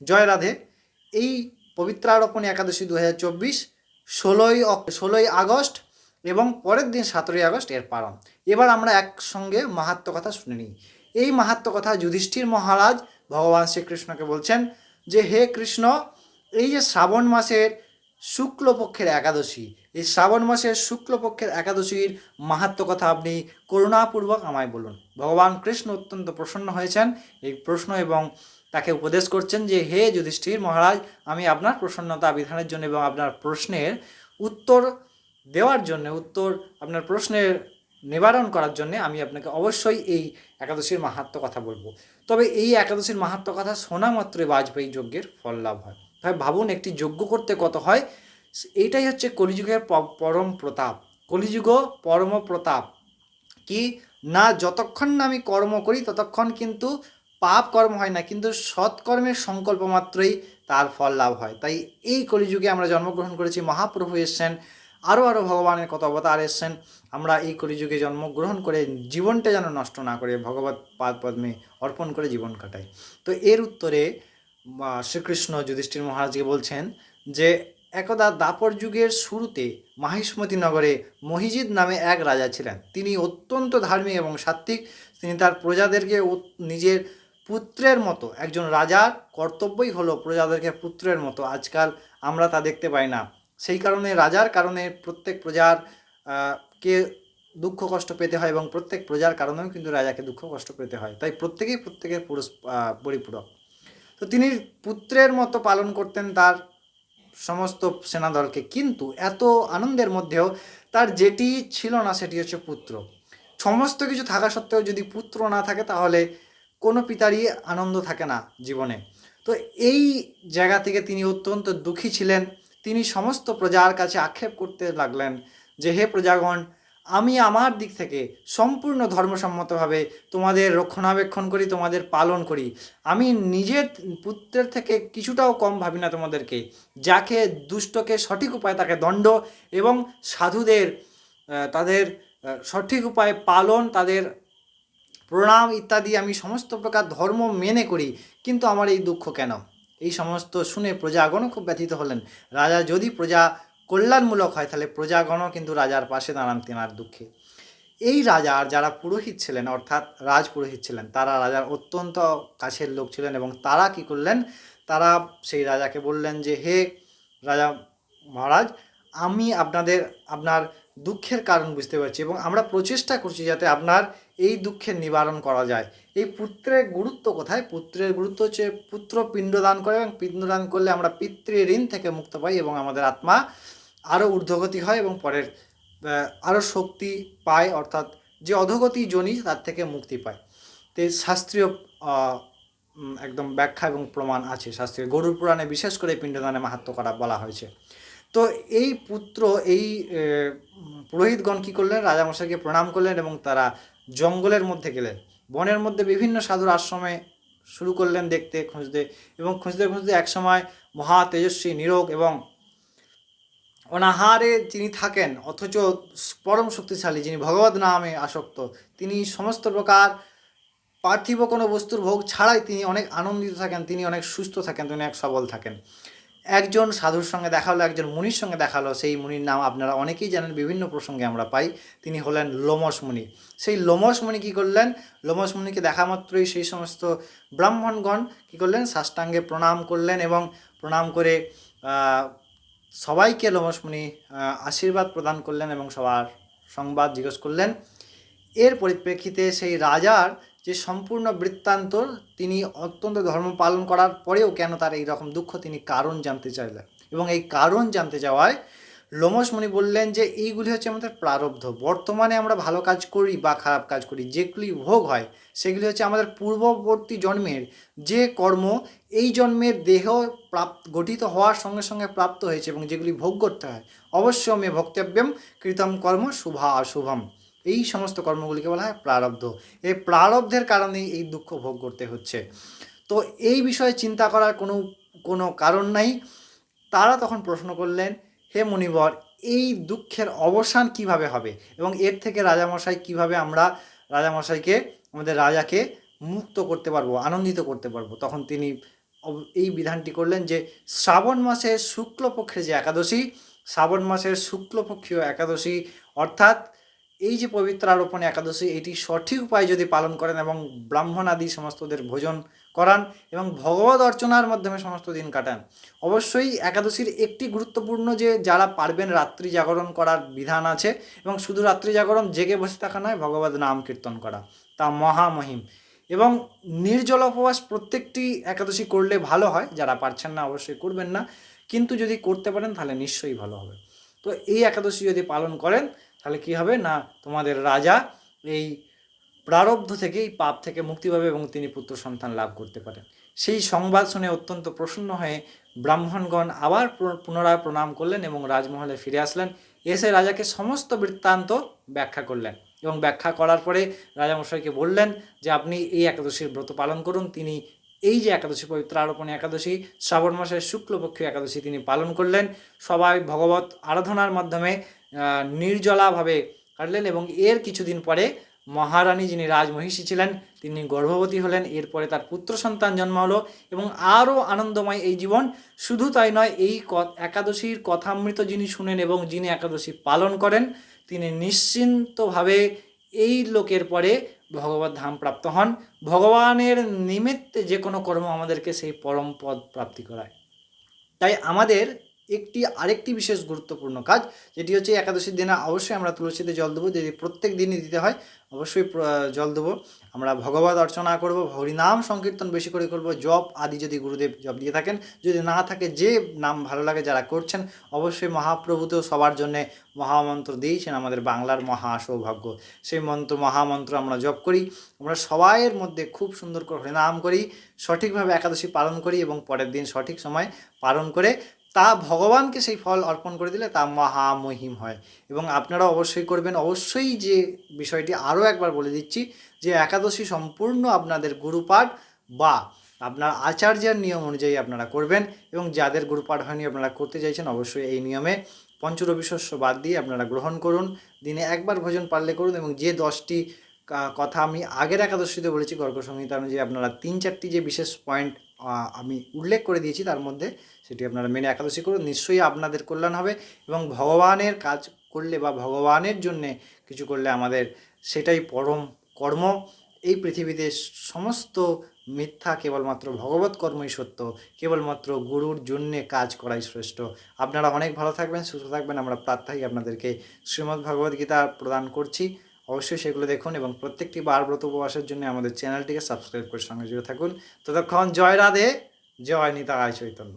জয় রাধে। এই পবিত্রারোপণী একাদশী দু হাজার চব্বিশ ষোলোই ষোলোই আগস্ট এবং পরের দিন সতেরোই আগস্ট এর পালন। এবার আমরা একসঙ্গে মাহাত্ম কথা শুনে নিই। এই মাহাত্ম কথা যুধিষ্ঠির মহারাজ ভগবান শ্রীকৃষ্ণকে বলছেন যে, হে কৃষ্ণ, এই যে শ্রাবণ মাসের শুক্লপক্ষের একাদশী, এই শ্রাবণ মাসের শুক্লপক্ষের একাদশীর মাহাত্ম কথা আপনি করুণাপূর্বক আমায় বলুন। ভগবান কৃষ্ণ অত্যন্ত প্রসন্ন হয়েছেন। এই প্রশ্ন এবং তাকে উপদেশ করছেন যে, হে যুধিষ্ঠির মহারাজ, আমি আপনার প্রসন্নতা বিধানের জন্য এবং আপনার প্রশ্নের উত্তর দেওয়ার জন্য, উত্তর আপনার প্রশ্নের নিবারণ করার জন্য আমি আপনাকে অবশ্যই এই একাদশীর মাহাত্ম কথা বলব। তবে এই একাদশীর মাহাত্ম কথা শোনা মাত্রই বাজপেয়ী যজ্ঞের ফল লাভ হয়। তাই ভাবুন, একটি যজ্ঞ করতে কত হয়? এইটাই হচ্ছে কলিযুগের পরম প্রতাপ। কলিযুগ, পরম প্রতাপ। কি? না, যতক্ষণ না আমি কর্ম করি, ততক্ষণ কিন্তু পাপ কর্ম হয় না, কিন্তু সৎকর্মের সংকল্প মাত্রই তার ফল লাভ হয়। তাই এই কলিযুগে আমরা জন্মগ্রহণ করেছি, মহাপ্রভু এসছেন আরও আরও ভগবানের কত অবতার এসছেন, আমরা এই কলিযুগে জন্মগ্রহণ করে জীবনটা যেন নষ্ট না করে ভগবত পাদ পদ্মে অর্পণ করে জীবন কাটাই। তো এর উত্তরে শ্রীকৃষ্ণ যুধিষ্ঠির মহারাজকে বলছেন যে, একদা দাপর যুগের শুরুতে মাহিষ্মতি নগরে মহিজিদ নামে এক রাজা ছিলেন। তিনি অত্যন্ত ধার্মিক এবং সাত্ত্বিক। তিনি তার প্রজাদেরকে নিজের পুত্রের মতো, একজন রাজার কর্তব্যই হলো প্রজাদেরকে পুত্রের মতো। আজকাল আমরা তা দেখতে পাই না। সেই কারণে, রাজার কারণে প্রত্যেক প্রজার কে দুঃখ কষ্ট পেতে হয় এবং প্রত্যেক প্রজার কারণেও কিন্তু রাজাকে দুঃখ কষ্ট পেতে হয়। তাই প্রত্যেকেই প্রত্যেকের পুরুষ পরিপূরক। তো তিনি পুত্রের মতো পালন করতেন তার সমস্ত সেনাদলকে। কিন্তু এত আনন্দের মধ্যেও তার যেটি ছিল না, সেটি হচ্ছে পুত্র। সমস্ত কিছু থাকা সত্ত্বেও যদি পুত্র না থাকে, তাহলে কোনো পিতারই আনন্দ থাকে না জীবনে। তো এই জায়গা থেকে তিনি অত্যন্ত দুঃখী ছিলেন। তিনি সমস্ত প্রজার কাছে আক্ষেপ করতে লাগলেন যে, হে প্রজাগণ, আমি আমার দিক থেকে সম্পূর্ণ ধর্মসম্মতভাবে তোমাদের রক্ষণাবেক্ষণ করি, তোমাদের পালন করি। আমি নিজের পুত্রের থেকে কিছুটাও কম ভাবি না তোমাদেরকে, যাকে দুষ্টকে সঠিক উপায় তাকে দণ্ড এবং সাধুদের তাদের সঠিক উপায়ে পালন তাদের প্রণাম ইত্যাদি আমি সমস্ত প্রকার ধর্ম মেনে করি, কিন্তু আমার এই দুঃখ কেন? এই সমস্ত শুনে প্রজাগণও খুব ব্যথিত হলেন। রাজা যদি প্রজা কল্যাণমূলক হয়, তাহলে প্রজাগণও কিন্তু রাজার পাশে দাঁড়ান তেনার দুঃখে। এই রাজার যারা পুরোহিত ছিলেন, অর্থাৎ রাজ পুরোহিত ছিলেন, তারা রাজার অত্যন্ত কাছের লোক ছিলেন এবং তারা কি করলেন? তারা সেই রাজাকে বললেন যে, হে রাজা মহারাজ আমি আপনাদের, আপনার দুঃখের কারণ বুঝতে পারছি এবং আমরা প্রচেষ্টা করছি যাতে আপনার এই দুঃখের নিবারণ করা যায়। এই পুত্রের গুরুত্ব কোথায়? পুত্রের গুরুত্ব হচ্ছে পুত্র পিণ্ডদান করে এবং পিণ্ডদান করলে আমরা পিতৃ ঋণ থেকে মুক্ত পাই এবং আমাদের আত্মা আরও ঊর্ধ্বগতি হয় এবং পরের আরও শক্তি পায়, অর্থাৎ যে অধোগতি জনি তার থেকে মুক্তি পায়। তো শাস্ত্রীয় একদম ব্যাখ্যা এবং প্রমাণ আছে। শাস্ত্রীয় গরুর পুরাণে বিশেষ করে পিণ্ডদানে মাহাত্ম করা, বলা হয়েছে। তো এই পুত্র, এই পুরোহিতগণ কী করলেন? রাজামশাইকে প্রণাম করলেন এবং তারা জঙ্গলের মধ্যে গেলেন। বনের মধ্যে বিভিন্ন সাধুর আশ্রমে শুরু করলেন দেখতে, খুঁজতে এবং খুঁজতে খুঁজতে একসময় মহা তেজস্বী, নিরোগ এবং অনাহারে যিনি থাকেন। অথচ পরম শক্তিশালী যিনি ভগবত নামে আসক্ত, তিনি সমস্ত প্রকার পার্থিব কোনো বস্তুর ভোগ ছাড়াই তিনি অনেক আনন্দিত থাকেন, তিনি অনেক সুস্থ থাকেন, তিনি অনেক সবল থাকেন। একজন সাধুর সঙ্গে দেখা হলো, একজন মুনির সঙ্গে দেখা হলো, সেই মুনির নাম আপনারা অনেকেই জানেন, বিভিন্ন প্রসঙ্গে আমরা পাই। তিনি হলেন লোমস মুনি। সেই লোমস মুনি কী করলেন? লোমস মুনিকে দেখা মাত্রই সেই সমস্ত ব্রাহ্মণগণ কী করলেন? সাষ্টাঙ্গে প্রণাম করলেন এবং প্রণাম করে সবাইকে লোমস মুনি আশীর্বাদ প্রদান করলেন এবং সবার সংবাদ জিজ্ঞেস করলেন। এর পরিপ্রেক্ষিতে সেই রাজার যে সম্পূর্ণ বৃত্তান্ত তিনি অত্যন্ত ধর্ম পালন করার পরেও কেন তার এই রকম দুঃখ তিনি কারণ জানতে চাইলেন? এবং এই কারণ জানতে যাওয়ায় লোমস মুনি বললেন যে, এইগুলি হচ্ছে আমাদের প্রারব্ধ। বর্তমানে আমরা ভালো কাজ করি বা খারাপ কাজ করি, যেগুলি ভোগ হয়, সেগুলি হচ্ছে আমাদের পূর্ববর্তী জন্মের যে কর্ম, এই জন্মের দেহ প্রাপ্ত, গঠিত হওয়ার সঙ্গে সঙ্গে প্রাপ্ত হয়েছে এবং যেগুলি ভোগ করতে হয়। অবশ্য মে ভক্তব্যম কৃতম কর্ম শুভা অশুভম। এই সমস্ত কর্মগুলিকে বলা হয় প্রারব্ধ। এই প্রারব্ধের কারণেই এই দুঃখ ভোগ করতে হচ্ছে। তো এই বিষয়ে চিন্তা করার কোনো কোনো কারণ নাই। তারা তখন প্রশ্ন করলেন, হে মুনিবর, এই দুঃখের অবসান কীভাবে হবে? এবং এর থেকে রাজামশাই কীভাবে আমরা রাজামশাইকে, আমাদের রাজাকে মুক্ত করতে পারব, আনন্দিত করতে পারব? তখন তিনি এই বিধানটি করলেন যে, শ্রাবণ মাসের শুক্লপক্ষের যে একাদশী, শ্রাবণ মাসের শুক্লপক্ষীয় একাদশী অর্থাৎ এই যে পবিত্রারোপণ একাদশী, এটি সঠিক উপায় যদি পালন করেন এবং ব্রাহ্মণ আদি সমস্তদের ভোজন করান এবং ভগবত অর্চনার মাধ্যমে সমস্ত দিন কাটান, অবশ্যই একাদশীর একটি গুরুত্বপূর্ণ যে যারা পারবেন রাত্রি জাগরণ করার বিধান আছে এবং শুধু রাত্রি জাগরণ জেগে বসে থাকা নয়, ভগবত নাম কীর্তন করা, তা মহামহিম এবং নির্জল উপবাস প্রত্যেকটি একাদশী করলে ভালো হয়, যারা পারছেন না অবশ্যই করবেন না, কিন্তু যদি করতে পারেন তাহলে নিশ্চয়ই ভালো হবে। তো এই একাদশী যদি পালন করেন তাহলে কি হবে? না, তোমাদের রাজা এই প্রারব্ধ থেকে এই পাপ থেকে মুক্তি পাবে এবং তিনি পুত্র সন্তান লাভ করতে পারেন। সেই সংবাদ শুনে অত্যন্ত প্রসন্ন হয়ে ব্রাহ্মণগণ আবার পুনরায় প্রণাম করলেন এবং রাজমহলে ফিরে আসলেন। এসে রাজাকে সমস্ত বৃত্তান্ত ব্যাখ্যা করলেন এবং ব্যাখ্যা করার পরে রাজামশাইকে বললেন যে, আপনি এই একাদশীর ব্রত পালন করুন। তিনি এই যে একাদশী, পবিত্র আরোপণী একাদশী, শ্রাবণ মাসের শুক্লপক্ষ একাদশী তিনি পালন করলেন। সবাই ভগবত আরাধনার মাধ্যমে নির্জলাভাবে কাটলেন এবং এর কিছুদিন পরে মহারানী যিনি রাজমহিষী ছিলেন, তিনি গর্ভবতী হলেন। এরপরে তার পুত্র সন্তান জন্ম হলো এবং আরও আনন্দময় এই জীবন। শুধু তাই নয়, এই একাদশীর কথামৃত যিনি শুনেন এবং যিনি একাদশী পালন করেন, তিনি নিশ্চিন্তভাবে এই লোকের পরে ভগবত ধাম প্রাপ্ত হন। ভগবানের নিমিত্তে যে কোনো কর্ম আমাদেরকে সেই পরম পদ প্রাপ্তি করায়। তাই আমাদের একটি আরেকটি বিশেষ গুরুত্বপূর্ণ কাজ, যেটি হচ্ছে একাদশীর দিনে অবশ্যই আমরা তুলসীতে জল দেবো যদি প্রত্যেক দিনই দিতে হয়, অবশ্যই জল দেবো। আমরা ভগবত অর্চনা করব, হরিনাম সংকীর্তন বেশি করে করব, জপ আদি যদি গুরুদেব জপ দিয়ে থাকেন, যদি না থাকে যে নাম ভালো লাগে যারা করছেন, অবশ্যই মহাপ্রভুতেও সবার জন্যে মহামন্ত্র দিয়েছেন আমাদের বাংলার মহা সৌভাগ্য সেই মন্ত্র, মহামন্ত্র আমরা জপ করি, আমরা সবাইয়ের মধ্যে খুব সুন্দর করে হরিনাম করি, সঠিকভাবে একাদশী পালন করি এবং পরের দিন সঠিক সময় পালন করে তা ভগবানকে সেই ফল অর্পণ করে দিলে তা মহামহিম হয়। এবং আপনারা অবশ্যই করবেন। অবশ্যই যে বিষয়টি আরও একবার বলে দিচ্ছি যে একাদশী সম্পূর্ণ আপনাদের গুরুপাঠ বা আপনার আচার্যের নিয়ম অনুযায়ী আপনারা করবেন এবং যাদের গুরুপাঠ হয়নি আপনারা করতে চাইছেন অবশ্যই এই নিয়মে পঞ্চরবি শস্য বাদ দিয়ে আপনারা গ্রহণ করুন। দিনে একবার ভোজন পারলে করুন এবং যে দশটি কথা আমি আগের একাদশীতে বলেছি গর্গ সংহিতা অনুযায়ী আপনারা তিন চারটি যে বিশেষ পয়েন্ট আমি উল্লেখ করে দিয়েছি, তার মধ্যে সেটি আপনারা মেনে একাদশী করুন। নিশ্চয়ই আপনাদের কল্যাণ হবে এবং ভগবানের কাজ করলে বা ভগবানের জন্যে কিছু করলে আমাদের সেটাই পরম কর্ম। এই পৃথিবীতে সমস্ত মিথ্যা কেবলমাত্র ভগবত কর্মই সত্য, কেবলমাত্র গুরুর জন্যে কাজ করাই শ্রেষ্ঠ। আপনারা অনেক ভালো থাকবেন, সুস্থ থাকবেন। আমরা প্রার্থাই আপনাদেরকে শ্রীমদ্ ভগবদ গীতা প্রদান করছি। অবশ্যই সেগুলো দেখুন এবং প্রত্যেকটি বার ব্রত উপবাসের জন্য আমাদের চ্যানেলটিকে সাবস্ক্রাইব করে সঙ্গে জুড়ে থাকুন। ততক্ষণ জয় রাধে, জয় নিতা আয় চৈতন্য।